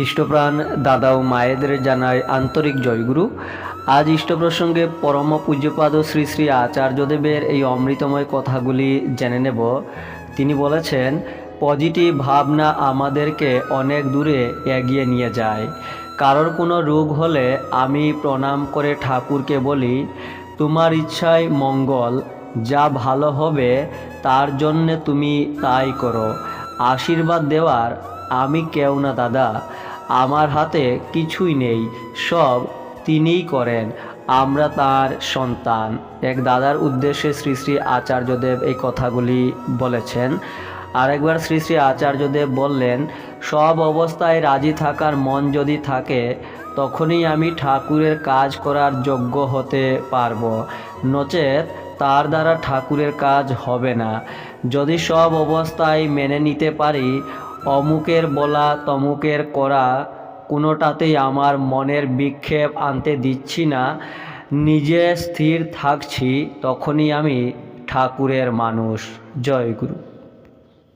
ইষ্টপ্রাণ দাদা ও মায়েদের জানায় আন্তরিক জয়গুরু। আজ ইষ্ট প্রসঙ্গে পরম পূজ্যপাদ শ্রী শ্রী আচার্যদেবের এই অমৃতময় কথাগুলি জেনে নেব। তিনি বলেছেন, পজিটিভ ভাবনা আমাদেরকে অনেক দূরে এগিয়ে নিয়ে যায়। কারোর কোনো রোগ হলে আমি প্রণাম করে ঠাকুরকে বলি, তোমার ইচ্ছায় মঙ্গল, যা ভালো হবে তার জন্যে তুমি তাই করো। আশীর্বাদ দেওয়ার আমি কেউ না দাদা। আমার হাতে কিছুই নেই, সব তিনিই করেন। আমরা তার সন্তান। এক দাদার উদ্দেশ্যে শ্রী শ্রী আচার্যদেব এই কথাগুলি বলেছেন। আরেকবার শ্রী শ্রী আচার্যদেব বললেন, সব অবস্থায় রাজি থাকার মন যদি থাকে, তখনই আমি ঠাকুরের কাজ করার যোগ্য হতে পারব। নচেত তার দ্বারা ঠাকুরের কাজ হবে না। যদি সব অবস্থায় মেনে নিতে পারি অমুকের বলা তমুকের করা কোনোটাতেই আমার মনের বিক্ষেপ আনতে দিচ্ছি না। নিজে স্থির থাকছি, তখনই আমি ঠাকুরের মানুষ। জয় গুরু।